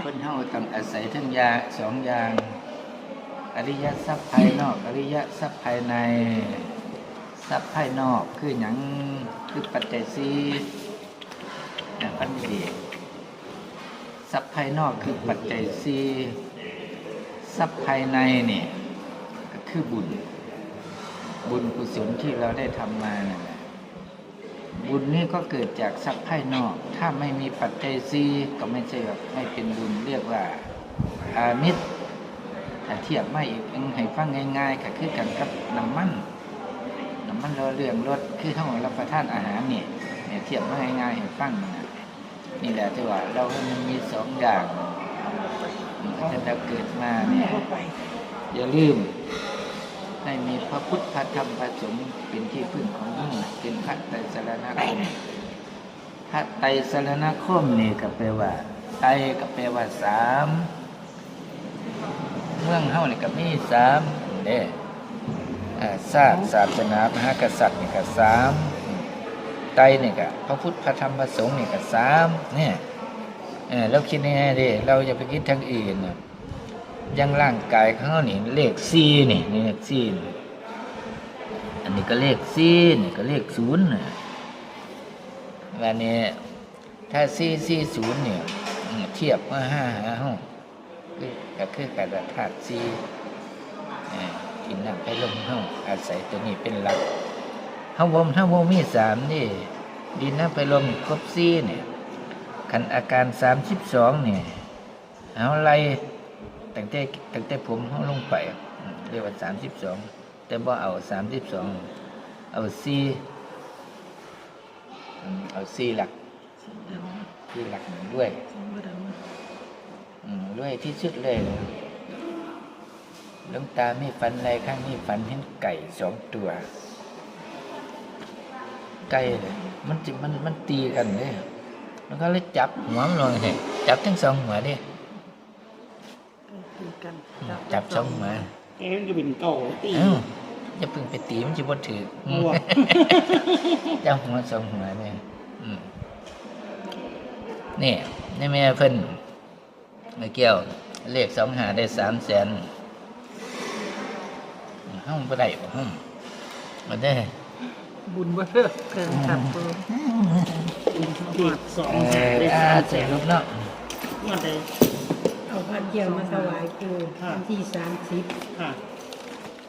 คนเฮาต้องอาศัยทั้งยาสองอย่าง อริยทรัพย์ภายนอก อริยทรัพย์ภายใน ทรัพย์ภายนอกคือหยังคือปัจจัยสี่นะพันธีทรัพย์ภายนอกคือปัจจัยสี่ทรัพย์ภายในเนี่ยก็คือบุญ บุญกุศลที่เราได้ทำมานั่ะ บุญนี่ก็เกิดจากทรัพย์ภายนอก ถ้าไม่มีปัจจัยสี่ก็ไม่ใช่แบบไม่เป็นบุญเรียกว่าอามิตรถ้าเทียบไม่อีกให้ฟังง่ายๆก็คือกันกับน้ำมันน้ำมันเราเรื่องรถคือทั้งหมดรับประทานอาหารเนี่ยเนี่ยเทียบมาง่ายๆให้ฟังนะนี่แหละที่ว่าเราให้มันมีสองอย่างถ้าเราเกิดมาเนี่ยอย่าลืม ให้มีพระพุทธธรรมพระสงฆ์เป็นที่พึ่งของมึงเป็นพระไตรสรณคมพระไตรสรณคมนี่ก็แปลว่าไตรก็แปลว่าสามเมืองเฮานี่ก็มีสามเด้อ่าศาสตร์ศาสนามหากษัตริย์นี่ก็สามไตรนี่ก็พระพุทธพระธรรมพระสงฆ์นี่ก็สามเนี่ยเออเราคิดง่ายๆดิเราอย่าไปคิดทางอื่นนะ ยังร่างกายเรานี่เลขสี่นี่นี่เลขสี่นี่อันนี้ก็เลขสี่นี่ก็เลขศูนย์นะวันนี้ถ้าสี่สี่ศูนย์เนี่ยเทียบว่าห้าห้าห้องก็คือกรธาตุสี่กินน้ำไปลมเฮาอาศัยตัวนี้เป็นหลักเฮาบ่มถ้าบ่มีสามนี่ดินน้ำไปลมครบซีเนี่ยคันอาการสามสิบสองเนี่ยเอาไล่ ตั้งแต่ตั้งแต่ผมเฮาลงไปอืมเรียกว่าสามสิบสองแต่บ่เอาสามสิบสองเอาซีอืมเอาซีหลักซีหลักหนึ่งด้วยอืมด้วยที่สุดเลยหลวงตาไม่ฝันอะไรข้างนี้ฝันเห็นไก่สองตัว ไก่เนี่ยมันจิมันมันตีกันเลยแล้วก็เลยจับหัวมันลงเนี่ยจับทั้งสองหัว ดิจับสองหัวเอ๊ะมันจะเป็นเก่าตีเอ้าอย่าเพิ่งไปตีมันจะบ่ถือเอาวะจับหัวสองหัวเนี่ยอืมนี่นี่แม่เพิ่นมาเกี่ยวเลขสองหาได้สามแสนห้องบ่ได้บ่ห้องมาได้บุญว่าเลิกเกินครับเพิ่มเด็กสองเอหาอได้อาสามเสร็จรูปเนาะมาได้ เอาพันเกี่ยวมาถวายปูวันที่สามสิบค่ะ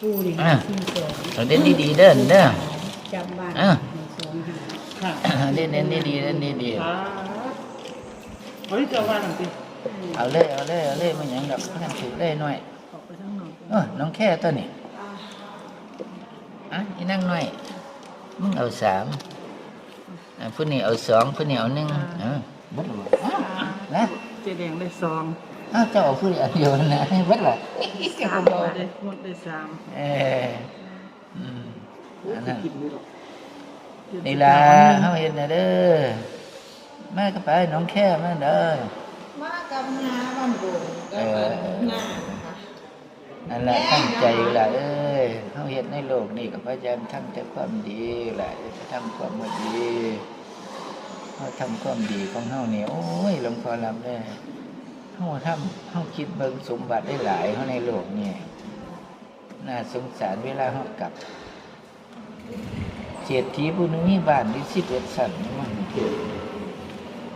ปูนี่ที่สองเอาเด่นดีๆเด้อเด้อ จำบ้านอะ สองหาค่ะเด่นเด่นดีๆเด่นดีค่ะเฮ้ยเจะว่าหนังสิๆเอาเลยเอาเลยเอาเลยมันหยังดอกท่านถือเลยหน่อยออกไปทั้งนอกเออน้องแค่ตัวนี้อะอีนั่งหน่อยมึงเอาสามอะผู้นี้เอาสองผู้นี้เอาหนึ่งเออบุดเลยนะเจแดงได้ซอง อ้าวเจ้าเอาผู้อันเดียวนะให้เบิดล่ะสามบาทได้หมดได้สามเอออืมอันนั้นกินไม่หรอกนี่ล่ะเฮาเห็นน่ะเด้อมาก็ไปน้องแค่มาเด้อมากับงาบ้านโบงเออนั่นแหละตั้งใจล่ะเอ้ยเฮาเฮ็ดในโลกนี่ก็พยายามทำแต่ความดีล่ะจะทำความบ่ดีเฮาทำความดีของเฮานี่โอ้ยหลวงพ่อรับเด้อ เฮาทำเฮาคิดเบิ่งสมบัติได้หลายเฮาในโลกนี่น่าสงสารเวลาเฮากลับเศรษฐีผู้นึงมีบ้านที่สิบเอ็ดสันนี่มัน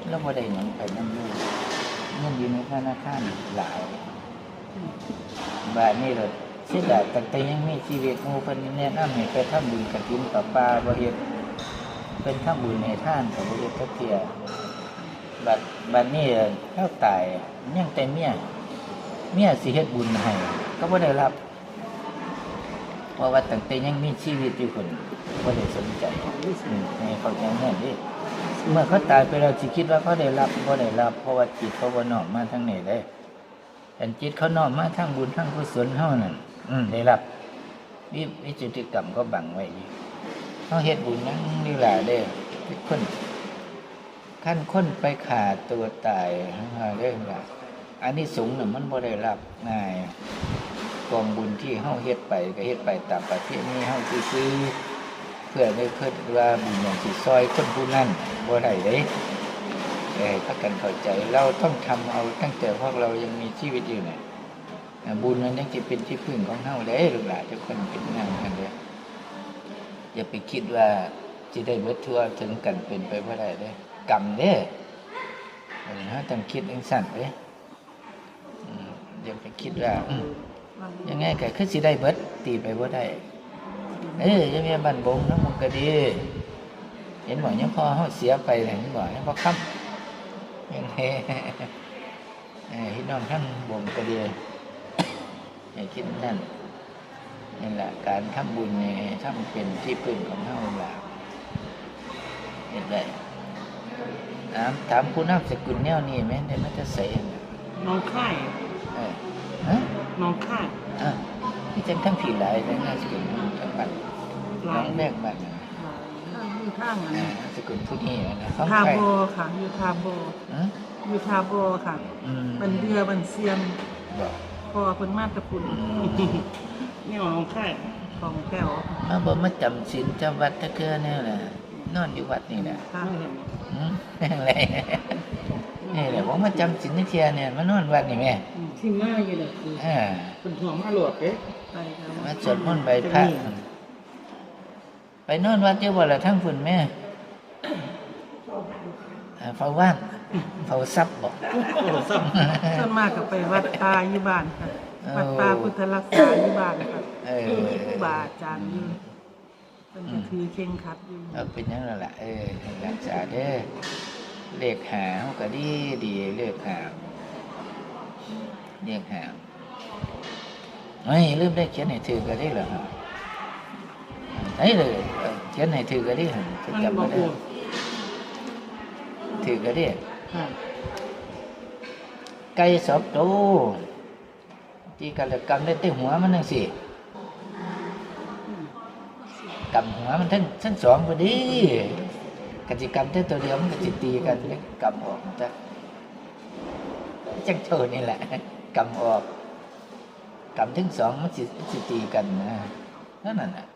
แล้วบ่ได้หยังไปนำลูกเงินอยู่ในธนาคารหลายบ้านนี้เราเสียดายตั้งแต่ยังมีชีวิตหมู่เพิ่นแนะนำให้ไปทำบุญกฐินประปลาบ่เฮ็ดเป็นทำบุญให้ท่านก็บ่เฮ็ดจักเทีย บัดบัดนี้เฮาตายยังแต่เมียเมียสิเฮ็ดบุญให้ก็บ่ได้รับ เพราะว่าตั้งแต่ยังมีชีวิตอยู่คนก็ได้สนใจให้เขาใจแน่ดิเมื่อเขาตายไปแล้วสิคิดว่าเขาได้รับก็ได้รับ เพราะว่าจิตเขาบ่น้อมมาทางไหนได้แต่จิตเขาน้อมมาทางบุญทางกุศลเท่านั้นอืมได้รับวิวิจิตรกรรมก็บังไว้อยู่เขาเฮ็ดบุญนั่งนี่แหละเด้คน ขั้นค้นไปขาดตัวตายเรื่องละอันนี้สูงส์น่ะมันบ่ได้รับง่ายกองบุญที่เฮาเฮ็ดไปก็เฮ็ดไปตามประเภทนี้เฮาซื้อเพื่อได้เพิ่นว่าบุญอย่างสิซอยคนผู้นั้นบ่ได้เด้เออพักกันเข้าใจเราต้องทำเอาตั้งแต่พวกเรายังมีชีวิตอยู่เนี่ยบุญนั้นยังจะเป็นที่พึ่งของเฮาเลยลูกหลานทุกคนเป็นงานกันเลยอย่าไปคิดว่าจะได้เบิดทั่วถึงกันเป็นไปบ่ได้เลย กรรมเด้ออเฮาต้องคิดจังสั่นเด้อย่าไปคิดว่ายังไงก็คือสิได้เบิดตีไปบ่ได้เอ้ยยังมีบ้านบงน้ำมันก็ดี เห็นบ่ยังพอเฮาเสียไปเห็นบ่ยังพอค้ำยังเฮเอ้ยพี่น้องทั้งบงก็ดีอย่าคิดนั่นนี่แหละการทำบุญนี่ทำเป็นที่พึ่งของเฮาล่ะเห็นได้ ถามถามผู้นำสกุลแนวนี้แม่นได้มันจะใส่น้องค่ายเออฮะน้องค่ายอะพี่จังทั้งผีหลายในนามสกุลทั้งบัตรน้ลาอยงแรกบัตรทางอยู่ทางอันอ่านี้สกุลผู้นี้นะเขาทาใครโบค่ะอยู่ทาโบฮะอยู่ทาโบค่ะอืมบันเดือบันเซียนบอกพอเพิ่นมาแตะพุ่นนี่น้องค่ายของแก้วมาบอกมาจำศีลจำวัดตะเกือเนี่ยแหละ นอนอยู่วัดนี่แหละค่ะไม่เห็นอืมอะไรนี่แหละว่ามาจำศีลนิเทียเนี่ยมานอนวัดนี่แม่ที่มาอยู่ดอกคืออ่าเป็นห่วงมาหลวดเด้ไปกันมาสวดมนต์ใบพระไปนอนวัดเจ้าบ่ละทั้งฝุ่นแม่อ่าเฝ้าว่านเฝ้าทรัพย์บอกโอ้ซ้ส่วนมากก็ไปวัดตาอยู่บ้านค่ะเออวัดตาพุทธรักษาอยู่บ้านค่ะเออครูบาอาจารย์อยู่ เป็นก็ถือเข่งขัดอยู่เอาเป็นอยังนั่นแหละเออรักษาเด้อเลขหาเขาก็ดีดีเลขหาเลขหาไม่ลืมได้เขียนให้ถือก็ได้เหรอครับได้เลยเออเขียนให้ถือก็ได้เหรอำมันจำบอไม่กได้กูถือก็ได้ค่ะไก่สอบโตวที่กันละกำได้เต้หัวมันนั่งสิ กำหัวมันทั้งทั้งสองพอดีกติกรรมได้ตัวเดียวมันก็จิตีกันแล้วกำออกจ้ะจังโชว์นี่แหละกำออกกำทั้งสองมันสิสิตีกันนะนั่นน่ะ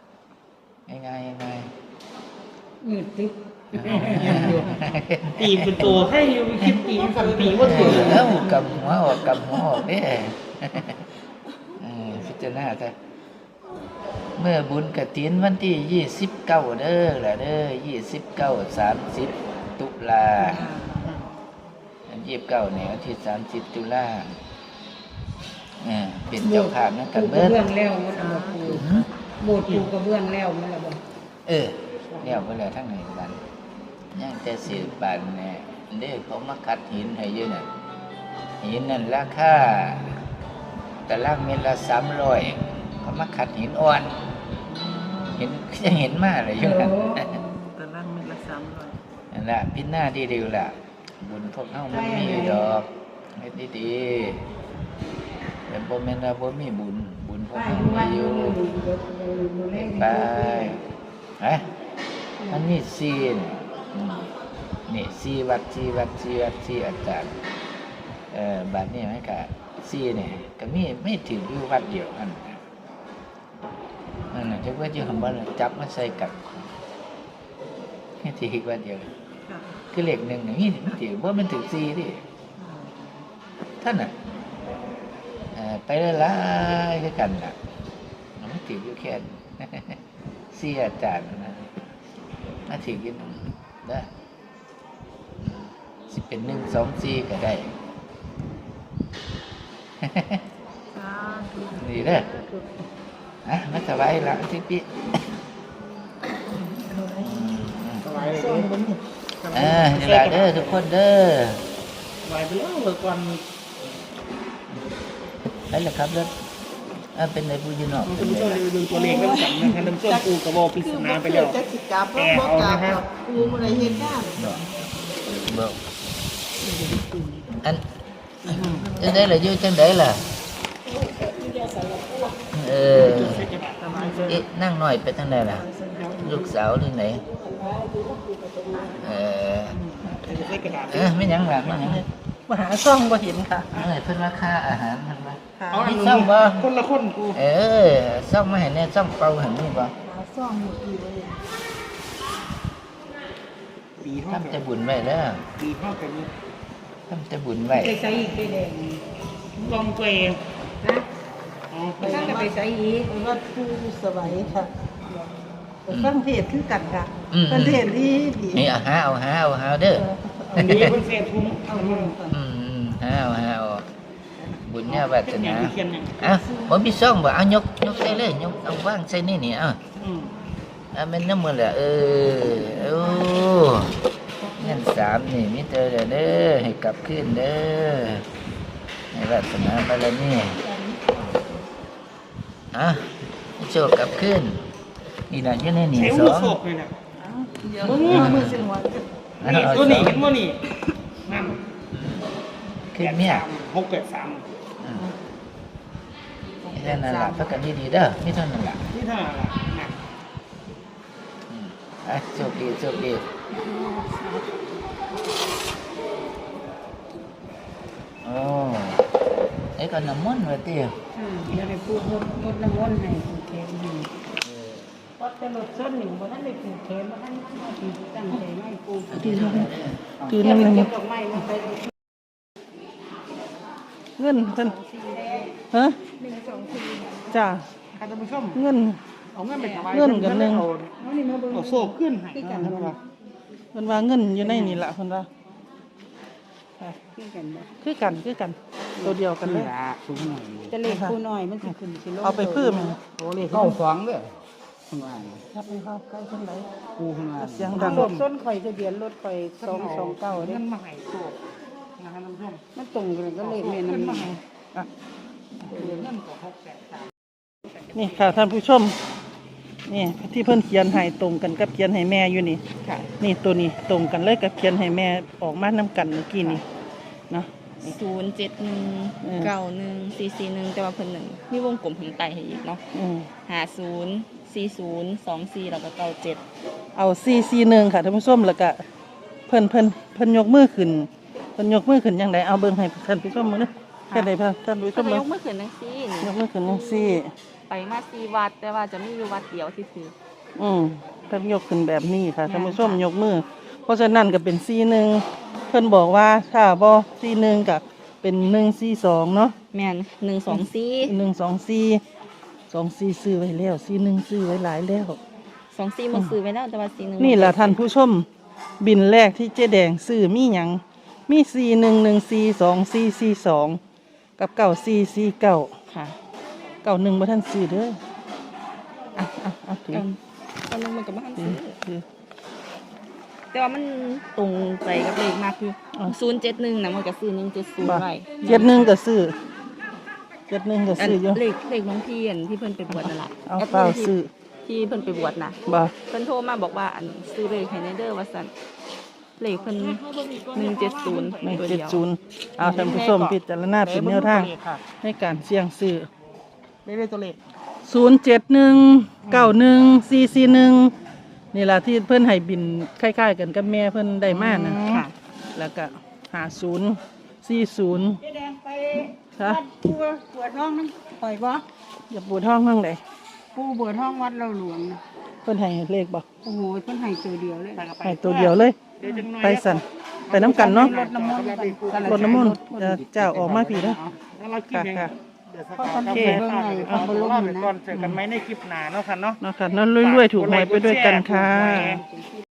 ง่ายๆง่ายมืดตึ๊บๆตีเป็นตัวให้อยู่มีคลิปตีฝันตีว่าถือแล้วกำหัวออกกำหัวออกเด้เออพิจารณาแต่ เมื่อบุญกระถินวันที่ยี่สิบเก้าเด้อละเด้อยี่สิบเก้าสามสิบตุลายี่สิบเก้าเนี่ยวันที่สามสิบตุลาเออเป็นเจ้าภาพนะกันปูกเบิระดเบื้องแล้วมันเอาปูหืมโบดปูกระเบื้องแล้วมันละบ่เออเลี้ยวไปเลยทั้งไหนกันย่างแต่สิบบาทเนี่ยเด้อเขามาคัดหินให้เยอะน่ะหินนั่นราคาแต่ล่างเม็ดละสามร้อย เขามาคัดหินอ่อน เห็นจะเห็นมากเลยอยู่นั่นแต่ล่างเม็ดละสามร้อยนั่นแหละพิจหน้าดีดีๆล่ะบุญพวกเฮามันมีดอกเม็ดดีๆแต่บ่แม่นว่าบ่มีบุญ บุญพวกไปเฮาวัมีนอยู่มือแรงไปฮะมันมีซีนอืมนี่ซีวัดซีวัดซีวัดซีอาจารย์เอ่อบัดนี้มันก็ซีเนี่ยก็มีไม่ถึงอยู่วัดเดียวอันนั่ นน่ะจักว่าอยู่ข้างบนน่ะจับมาใส่กันนี่ที่วัดเดียวค่ะคือเลขหนึ่งนี่มีมันถือว่ามันถึงซีดิท่านน่ะเอ่อไปละลายๆคือกันน่ะมันถืออยู่แค่ซีอาจารย์นะมาถือกินได้อสิเป็นหนึ่งสองซีก็ได้สาธุดีเด้ ออะมาสบายละที่พี่สบายเลยส่งบนนี่อ่าเวลาเด้อทุกคนเด้อสบายไปแล้วเมื่อก่อนไปแล้วครับรถอ่าเป็นในผู้อยืนนอกมันเป็เป็นนไงตัวเลล่ะขดูตัวเลขแล้วกันนะครับน้ำส้มปูกระบอกปริศนาไปแล้วจะสิกลับบ่บ่กลับกับกูบ่ได้เฮ็ดงานบอกบอกอันจังไดล่ะอยู่จังไดล่ะ เออสบายใจเอ๊ะนั่งหน่อยไปทางไหนล่ะ ลูกสาวที่ไหน เออใส่กระดาษเออไม่หยังล่ะไม่หยังมาหาซ่องบ่เห็นค่ะเออเพิ่นว่าค่าอาหารเพิ่นว่าค่ะเอาอันมีนี้ซ่อมบ่คนละคนกู เออซ่อมมาให้แน่ซ่อมเป่าให้นี่บ่หาซ่องหมดอยู่บ่เห็นปดีเท่าทำแต่บุญไว้เด้อดีเท่ากันนี้ทำแต่บุญไว้ไปใส่อีกไปแดงลองตัวเองนะอ๋อ ไปตั้งแต่ไปใส่อีกวัดผู้สบายค่ะไปฟังเทศคือกันค่ะอืม เป็นเทศดีดีนี่เอาหาเอาหาเอาหาเด้ออันนี้เพิ่นเสพทุ่มเอาเรื่องกันอืมหาเอาหาเอาบุญญาวาเป็สนอย่างนาที่เขียนอย่างอะบ่มีซ่องบ่เอายกยกใส่เลยยกเอาวางใส่นี่นี่เอะอืมอะแม่นน้ำมือแหละเออโอ้เงินสามนี่มีเตอเด้อเด้อให้กลับคืนเด้อให้วาสนาบารมี อะให้โชคกลับคืนนี่ล่ะอยู่ในนี่ใช้สหัอวงโศกเลยนะมึงมือสิหัวอันนี่เอาตัวนี้สองเห็นว่านี่นั่นคืนเมียหกแปดสามอืมนี่เท่านั้นล่ะพักกันดีๆเด้อมีเท่านั้นล่ะที่เท่าไหร่ล่ะหนักอืมอะโชคดีโชคดีโไอ้ก็น้ำมันต์ไว้เตี้ยอืมเดี๋ยวไปพูดมดมดน้ำมนต์ให้ผูกแขนให้วัดแต่รถส้นหนึ่งบ่ทันได้ผูกแขนบ่ทันมาผูกตั้งใจไม่ผูกถือน้ำเก็บดอกไม้มาไปเงินเพิ่นฮะจ้าค่ะท่านผู้ชมเงิน เอาเงินไปถวายเงินกันหนึ่งเอาเอานี่มาเบิ่งเอาโศกขึ้นให้ท่านผู้ชมเพิ่นว่าเงินอยู่ในนี่ล่ะเพิ่นว่า ค่ะคือกันบ่คือกันคือกัน ตัวเดียวกันเลยสูงหน่อยแต่เลขผู้น้อยมันสิขึ้นสิลงเอาไปเพิ่มโอ้เลขเข้าสองเลยข้างล่างครับไปเข้าใกล้เพิ่นไหน กูข้างล่างเสียงดัดังงรถส้นข่อยทะเบียนรถข่อย229เด้เงินมาให้โศกนะครับท่านผู้ชมมันตรงกันก็เลขแม่เงินนำมาให้อะเงินก็หกแสนสาม นี่ค่ะท่านผู้ชม นี่ที่เพิ่นเขียนให้ตรงกันกับเขียนให้แม่อยู่นี่ ค่ะ นี่ตัวนี้ตรงกันเลยกับเขียนให้แม่ออกมานํกันเมื่อกี้นี่เนาะ ศูนย์เจ็ดหนึ่งเออ เก้าหนึ่งสี่สี่หนึ่งแต่ว่าเพิ่นหนึ่งมีวงกลมข้างใต้ให้อีกเนาะอืมหาศูนย์สี่ศูนย์สองสี่แล้วก็เก้าเจ็ดเอา441ค่ะท่านผู้ชมแล้วก็เพิ่นเพิ่นเพิ่นยกมือขึ้นเพิ่นยกมือขึ้นจังไดเอาเบิ่งให้ท่านผู้ชมมื้อนี้ แค่ใดพะท่านผู้ชเพิ่นมก็เบิ่ยงกมือขึ้นจังซี่นี่ยกมือขึ้นจังซี่ ไปมาสี่วัดแต่ว่าจะมีอยู่วัดเดียวที่คืออืมเพิ่นยกขึ้นแบบนี้ค่ะท่านผู้ชมยกมือ เพราะฉะนั้นก็เป็น41เพิ่นบอกว่าถ้าบ่41ก็เป็น142เนาะแม่นหนึ่งสองสี่หนึ่งสองสี่สองสี่ซื้อไว้แล้วสี่หนึ่งซื้อไว้หลายแล้ว สองสี่หมดซื้อไปแล้วแต่ว่าสี่หนึ่งนี่แหละท่านผู้ชมบินแรกที่เจ๊แดงซื้อมีหยังมีสี่หนึ่งหนึ่งสี่สองสี่สี่สอง กับเก้าสี่สี่เก้าค่ะเก้าหนึ่งบ่ท่านซื้อเด้ออะอะอะถือกันตอนนึงมันก็บ่ทันถืซื้ออถือ แต่ว่ามันตรงใจกับเลขมากคืออะศูนย์เจ็ดหนึ่งนะมันก็ซื้อหนึ่งเจ็ดศูนบ่ย์ไว้เจ็ดหนึ่งก็ซื้อเจ็ดหนึ่งก็อันซื้ออยู่เลขเลขน้องพี่อันที่เพิ่นไปบวชนั่นแหละเอาแอปเปล่าที่ซื้อที่เพิ่นไปบวชนะบ่เพิ่นโทรมาบอกว่าอันซื้อเลขให้ในเด้อว่าซั่น เลขเพิ่นหนึ่งเจ็ดศูนย์หนึ่งตัวเจ็เดีดยวศูนย์เอาท่านผู้ชมพิจารณาเป็นแนวทางในการเสี่ยงซื้อได้ได้ตัวเลขศูนย์เจ็ดหนึ่งเก้าหนึ่งสี่สี่หนึ่งนี่แหละที่เพื่อนให้บินคล้ายๆกันกับแม่เพื่อนได้มานะค่ะ แล้วก็หาศูนย์สี่ศูนย์เจ๊แดงไปฮะวัดปูปวดห้องนั่นข่อยบ่อย่าปวดท้องมั่งเลยปูเบิดห้องวัดเราหลวงนะเพื่อนให้เลขบอกโอ้โหเพิ่นให้ตัวเดียวเลยให้ตัวเดียวเลย ไปสั่นไปน้ำกันเนาะรถน้ำมนต์กันรดน้ำมนต์เดี๋ยวเจ้าออกมาผีแล้วแล้วเราคิดค่ะยังค่ะเดี๋ยวสักเพราะพัคกนกาเทแฟเบิ่งฝากไงไปเขาบ่ลงก่อยู่นะอนเจอกันไหมในคลิปหน้าเนาะค่ะเนาะเนาะค่ะนั่นรวยๆถูกหวยไปด้วยกันค่ะ